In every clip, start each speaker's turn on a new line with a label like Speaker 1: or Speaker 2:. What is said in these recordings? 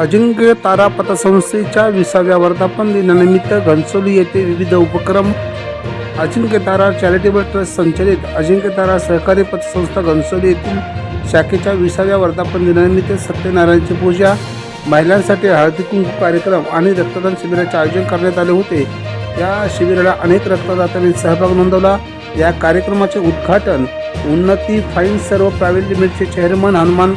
Speaker 1: अजिंक्य तारा पतसंस्थेच्या विसाव्या वर्धापन दिनानिमित्त घनसोली येथे विविध उपक्रम अजिंक्य तारा चॅरिटेबल ट्रस्ट संचलित अजिंक्य तारा सहकारी पतसंस्था घनसोली येथील शाखेच्या विसाव्या वर्धापन दिनानिमित्त सत्यनारायणची पूजा महिलांसाठी हळदी कुंकू कार्यक्रम आणि रक्तदान शिबिराचे आयोजन करण्यात आले होते. या शिबिराला अनेक रक्तदात्यांनी सहभाग नोंदवला. या कार्यक्रमाचे उद्घाटन उन्नती फाईन सर्व प्रायव्हेट लिमिटेडचे चेअरमन हनुमान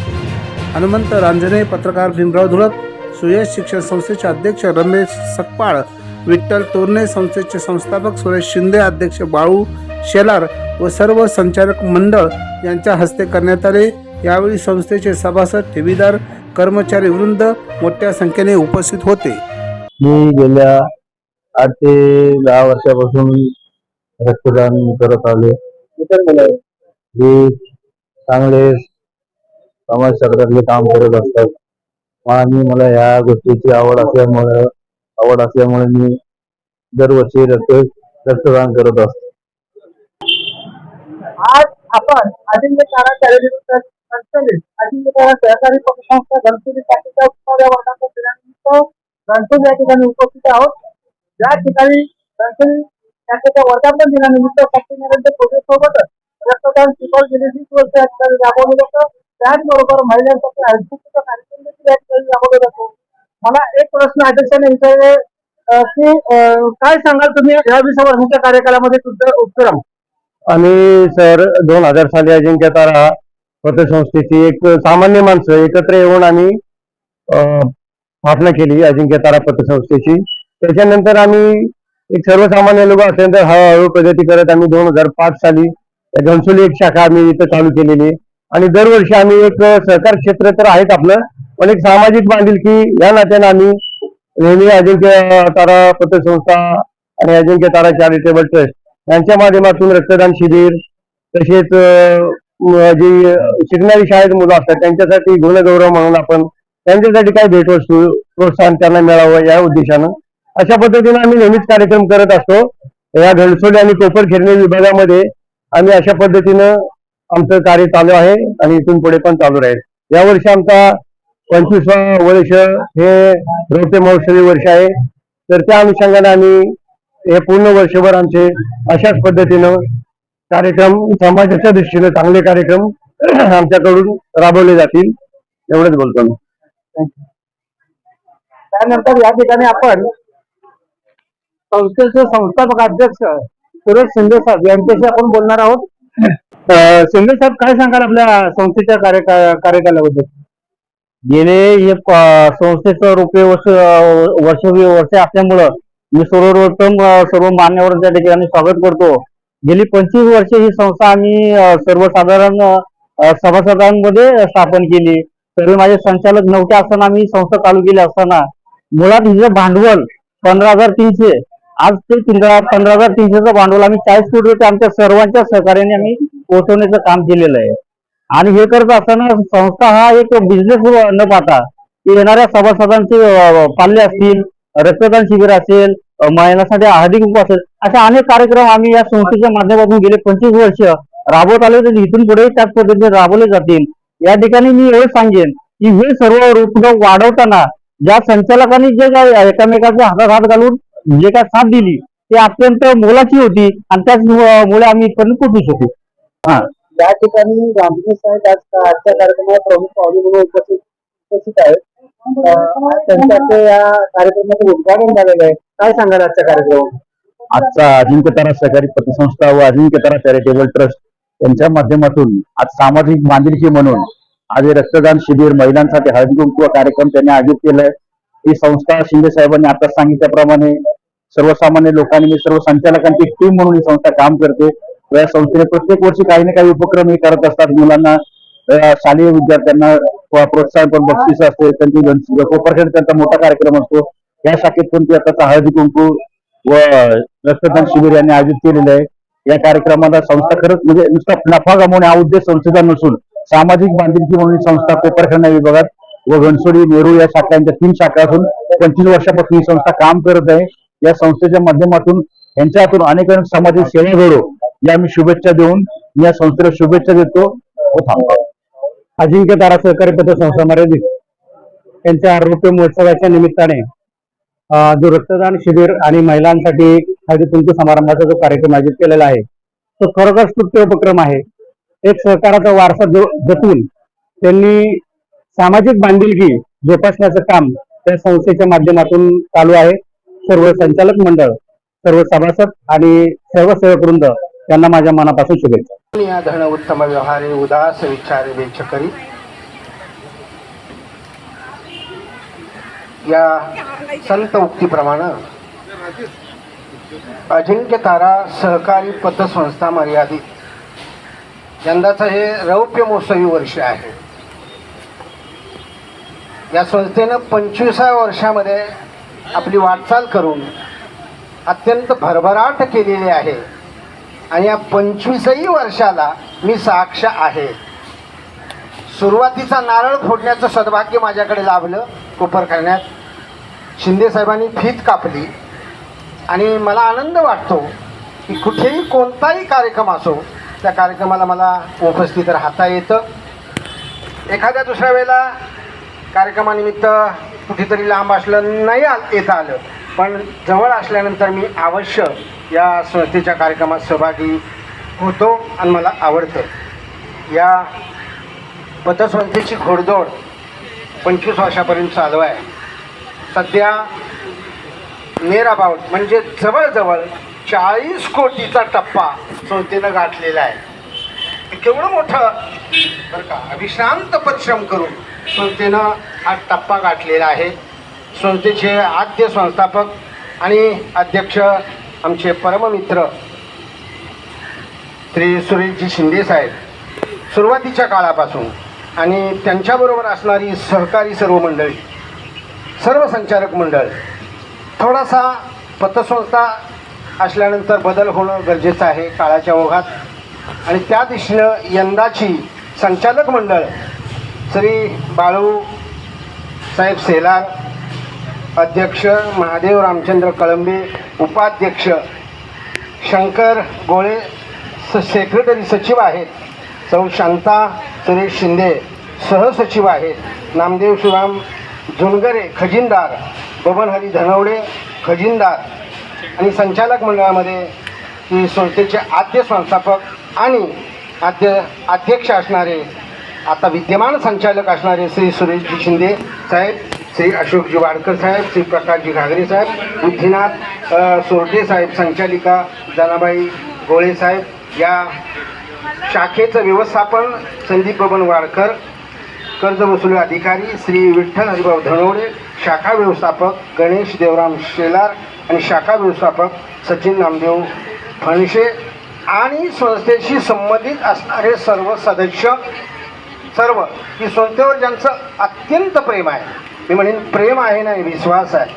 Speaker 1: हनुमंत रांजणे पत्रकार भीमराव धुळक सुयश शिक्षण संस्थेचे अध्यक्ष रमेश सकपाळ विठ्ठल तोरणे संस्थेचे संस्थापक सुरेश शिंदे अध्यक्ष बाळू शेलार व सर्व संचालक मंडळ यांच्या हस्ते करण्यात आले. यावेळी संस्थेचे सभासद ठेवीदार कर्मचारी वृंद मोठ्या संख्येने उपस्थित होते.
Speaker 2: मी गेल्या आठ ते दहा वर्षापासून रक्तदान करत आले हे चांगले समाज क्षेत्रातले काम करत असतात. आणि मला ह्या गोष्टीची आवड असल्यामुळे आवड असल्यामुळे मी दरवर्षी रक्त रक्तदान करत असतो.
Speaker 3: आज आपण अजिंक्य तारा चॅरिटेबल ट्रस्ट संचलित अजिंक्य तारा सहकारी पतसंस्था घनसोली शाखेच्या उत्सव वर्धापन दिनानिमित्त गणपती या ठिकाणी उपस्थित आहोत. ज्या ठिकाणी गणपती शाखेच्या वर्धापन दिनानिमित्त सत्यनारायण पूजेसोबतच रक्तदान शिबिर गेली वीस वर्ष या ठिकाणी राबवलं जातं त्याचबरोबर महिलांसाठी हळदीचा कार्यक्रम देखील या ठिकाणी राबवला जातो मला एक प्रश्न अध्यक्षाने विचारले की काय सांगाल तुम्ही या वीस वर्षाच्या कार्यकालामध्ये तुमचं उपक्रम
Speaker 2: आम्ही सर दोन हजार साली अजिंक्य तारा पतसंस्थेची एक सामान्य माणसं एकत्र येऊन आम्ही अं, स्थापना केली अजिंक्य तारा पतसंस्थेची. त्याच्यानंतर आम्ही एक सर्वसामान्य लोक असल्यानंतर हळूहळू प्रगती करत आम्ही दोन हजार पाच साली घनसोली एक शाखा आम्ही इथं चालू केलेली आणि दरवर्षी आम्ही एक सहकार क्षेत्र तर आहेत आपलं पण एक सामाजिक बांधिलकी या नात्यानं आम्ही नेहमी अजिंक्य तारा पतसंस्था आणि अजिंक्य तारा चॅरिटेबल ट्रस्ट यांच्या माध्यमातून रक्तदान शिबिर तसेच जी शिकणारी शाळेत मुलं असतात त्यांच्यासाठी गुणगौरव म्हणून आपण त्यांच्यासाठी काही भेटवस्तू प्रोत्साहन त्यांना मिळावं या उद्देशानं अशा पद्धतीने आम्ही नेहमीच कार्यक्रम करत असतो. या घनसोली आणि कोपर खेरणे विभागामध्ये आम्ही अशा पद्धतीनं आमचं कार्य चालू आहे आणि इथून पुढे पण चालू राहील. यावर्षी आमचा पंचवीसवा वर्ष हे रौप्य महोत्सवी वर्ष आहे. तर त्या अनुषंगाने आम्ही हे पूर्ण वर्षभर आमचे अशाच पद्धतीनं कार्यक्रम समाजाच्या दृष्टीने चांगले कार्यक्रम आमच्याकडून राबवले जातील एवढंच बोलतो मी.
Speaker 3: त्यानंतर या ठिकाणी आपण संस्थेचे संस्थापक अध्यक्ष सुरेश शिंदे साहेब यांच्याशी आपण बोलणार आहोत. शिंदे साहेब काय सांगाल आपल्या संस्थेच्या कार्य कार्यकालाबद्दल?
Speaker 2: गेले हे संस्थेचं रुपये वर्ष वर्ष वर्ष असल्यामुळं मी सर्वोत्तम सर्व मान्यवरांच्या ठिकाणी स्वागत करतो. गेली पंचवीस वर्षे ही संस्था आम्ही सर्वसाधारण सभासदांमध्ये स्थापन केली. तरी माझे संचालक नव्हते असताना आम्ही संस्था चालू केली असताना. मुळात हिचं भांडवल पंधरा हजार तीनशे आज ते पंधरा हजार तीनशेचं भांडवल आम्ही चाळीस कोटी रुपये आमच्या सर्वांच्या सहकार्याने आम्ही पोहोचवण्याचं काम केलेलं आहे. आणि हे करत असताना संस्था हा एक बिझनेस न पाहता येणाऱ्या सभासदांचे पाल्य असतील रक्तदान शिबिर असेल महिलांसाठी हळदी कुंकू असेल अशा अनेक कार्यक्रम आम्ही या संस्थेच्या माध्यमातून गेले पंचवीस वर्ष. राबवत आले तर इथून पुढे त्याच पद्धतीने राबवले जातील. या ठिकाणी मी एवढं सांगेन की हे सर्व रूप वाढवताना ज्या संचालकांनी जे काय एकामेकाच्या हातात हात घालून जे काय साथ दिली ते अत्यंत मोलाची होती आणि त्याचमुळे आम्ही इथपर्यंत पोहोचू शकू.
Speaker 3: या ठिकाणी गांधी साहेब आज आजच्या कार्यक्रमात प्रमुख पाहुणे म्हणून उपस्थित उपस्थित आहेत. त्यांच्या या कार्यक्रमाचं उद्घाटन झालेलं आहे. काय सांगाल आजच्या कार्यक्रमात
Speaker 2: आजचा अजिंक्यतारा सहकारी पतसंस्था व अजिंक्यतारा चॅरिटेबल ट्रस्ट यांच्या माध्यमातून आज सामाजिक बांधिलकी म्हणून आज हे रक्तदान शिबिर महिलांसाठी हळदी कुंकू कार्यक्रम त्यांनी आयोजित केलाय. ही संस्था शिंदे साहेबांनी आता सांगितल्याप्रमाणे सर्वसामान्य लोकांनी सर्व संचालकांची टीम म्हणून ही संस्था काम करते. या संस्थेने प्रत्येक वर्षी काही ना काही उपक्रम हे करत असतात. मुलांना शालेय विद्यार्थ्यांना प्रोत्साहन पण बक्षीस असते. त्यांची कोपरखेड त्यांचा मोठा कार्यक्रम असतो. या शाखेत पण ती आता हळदी कुंकू व रक्तदान शिबिर यांनी आयोजित केलेलं आहे. या कार्यक्रमाला संस्था खरंच म्हणजे नुसता नफा गमावणे हा उद्देश संस्थेचा नसून सामाजिक बांधिलकी म्हणून संस्था कोपरखंड विभागात व घनसोडी नेहरू या शाखांच्या तीन शाखा असून पंचवीस वर्षापासून ही संस्था काम करत आहे. या संस्थेच्या माध्यमातून यांच्या हातून अनेक अनेक सामाजिक सेवा घडो या मी शुभेच्छा देऊन मी या संस्थेला शुभेच्छा देतो. व थांबतो अजिंक्य तारा सहकारी पतसंस्था मर्यादित यांच्या आरोग्य महोत्सवाच्या निमित्ताने जो रक्तदान शिबिर आणि महिलांसाठी हळदी कुंकू समारंभाचा जो कार्यक्रम आयोजित केलेला आहे तो खरोखर स्तुत्य उपक्रम आहे. एक सहकाराचा वारसा जपून त्यांनी सामाजिक बांधिलकी जोपासण्याचं काम त्या संस्थेच्या माध्यमातून चालू आहे. सर्व संचालक मंडळ सर्व सभासद आणि सर्व सेवक वृंद त्यांना माझ्या मनापासून शुभेच्छा.
Speaker 4: या धन उत्तम व्यवहारे उदास विचारे वेच करी या संत उक्तीप्रमाणे अजिंक्य तारा सहकारी पतसंस्था मर्यादित. यंदाचं हे रौप्य महोत्सवी वर्ष आहे. या संस्थेनं पंचवीसाव्या वर्षामध्ये आपली वाटचाल करून अत्यंत भरभराट केलेली आहे. आणि या पंचवीसही वर्षाला मी साक्ष आहे. सुरुवातीचा नारळ फोडण्याचं सद्भाग्य माझ्याकडे लाभलं कोपरखान्यात. शिंदे साहेबांनी फीत कापली. आणि मला आनंद वाटतो की कुठेही कोणताही कार्यक्रम असो त्या कार्यक्रमाला मला उपस्थित राहता येतं. एखाद्या दुसऱ्या वेळेला कार्यक्रमानिमित्त कुठेतरी लांब असलं नाही आ येता आलं. पण जवळ असल्यानंतर मी अवश्य या संस्थेच्या कार्यक्रमात सहभागी होतो आणि मला आवडतं. या पतसंस्थेची घोडदौड पंचवीस वर्षापर्यंत चालू आहे. सध्या नियर अबाउट म्हणजे जवळजवळ चाळीस कोटीचा टप्पा संस्थेनं गाठलेला आहे. केवढं मोठं बरं का अविश्रांत परिश्रम करून संस्थेनं हा टप्पा गाठलेला आहे. संस्थेचे आद्य संस्थापक आणि अध्यक्ष आमचे परममित्र श्री सुरेशजी शिंदे साहेब. सुरुवातीच्या काळापासून आणि त्यांच्याबरोबर असणारी सहकारी सर्व मंडळी सर्व संचालक मंडळ थोडासा पतसंस्था असल्यानंतर बदल होणं गरजेचं आहे काळाच्या ओघात. आणि त्या दिशेनं यंदाची संचालक मंडळ श्री बाळू साहेब सेलार अध्यक्ष महादेव रामचंद्र कळंबे उपाध्यक्ष शंकर गोळे स सेक्रेटरी सचिव आहेत. सौ शांता सुरेश शिंदे सहसचिव आहेत. नामदेव शिवराम झुनगरे खजिनदार. बबनहरी धनवडे खजिनदार. आणि संचालक मंडळामध्ये ही संस्थेचे आद्य संस्थापक आणि आद्य अध्यक्ष असणारे आता विद्यमान संचालक असणारे श्री सुरेशजी शिंदे साहेब श्री अशोकजी वाडकर साहेब श्री प्रकाशजी घागरे साहेब बुद्धिनाथ सोरटे साहेब संचालिका जनाबाई गोळे साहेब या शाखेचं व्यवस्थापन संदीप बबन वाडकर कर्ज वसुली अधिकारी श्री विठ्ठल हरिभाऊ धनवडे शाखा व्यवस्थापक गणेश देवराम शेलार आणि शाखा व्यवस्थापक सचिन नामदेव फणशे आणि संस्थेशी संबंधित असणारे सर्व सदस्य सर्व की संस्थेवर ज्यांचं अत्यंत प्रेम आहे. मी म्हणेन प्रेम आहे नाही विश्वास आहे.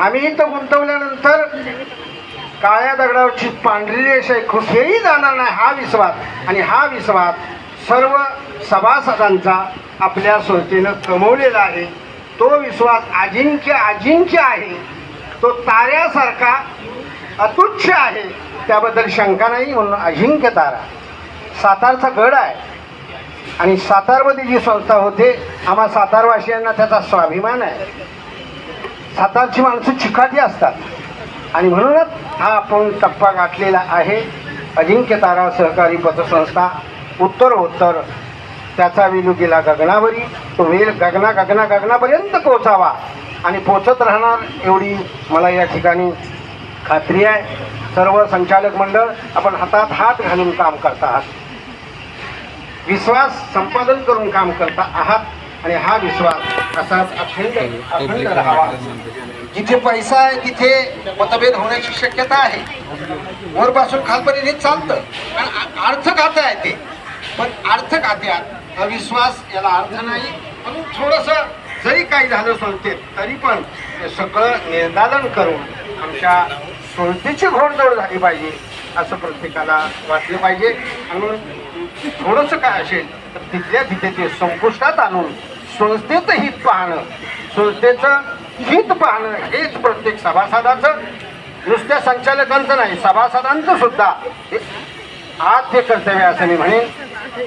Speaker 4: आम्ही इथं गुंतवल्यानंतर काळ्या दगडावरची पांढरी रेषा आहे कुठेही जाणार नाही हा विश्वास. आणि हा विश्वास सर्व सभासदांचा आपल्या संस्थेनं कमवलेला आहे. तो विश्वास अजिंक्य अजिंक्य आहे. तो ताऱ्यासारखा अतुच्छ आहे. त्याबद्दल शंका नाही म्हणून अजिंक्य तारा सातारचा गड आहे. आणि सातारमध्ये जी संस्था होते आम्हा सातारवासियांना त्याचा स्वाभिमान आहे. सातारची माणसं चिकाटी असतात. आणि म्हणूनच हा आपण टप्पा गाठलेला आहे. अजिंक्य तारा सहकारी पतसंस्था उत्तरोत्तर त्याचा वेलू गेला गगनावरी. तो वेल गगना गगना गगनापर्यंत पोचावा आणि पोचत राहणार एवढी मला या ठिकाणी खात्री आहे. सर्व संचालक मंडळ आपण हातात हात घालून काम करत आहात. विश्वास संपादन करून काम करता आहात आणि हा विश्वास असाच अखंड अखंड राहावा. जिथे पैसा आहे तिथे मतभेद होण्याची शक्यता आहे. वरपासून खालपर्यंत हे चालतं. कारण अर्थ खातं आहे ते पण अर्थ खात्यात अविश्वास याला अर्थ नाही. म्हणून थोडंसं जरी काही झालं संस्थेत तरी पण ते सगळं निर्दालन करून आमच्या संस्थेची घोडदौड झाली पाहिजे असं प्रत्येकाला वाटलं पाहिजे. आणि म्हणून थोडंसं काय असेल तर तिथल्या तिथे ते संपुष्टात आणून संस्थेचं हित पाहणं. संस्थेचं हित पाहणं हेच प्रत्येक सभासदाचं. नुसत्या संचालकांचं नाही सभासदांचं सुद्धा हे आद्य कर्तव्य असं मी म्हणेन.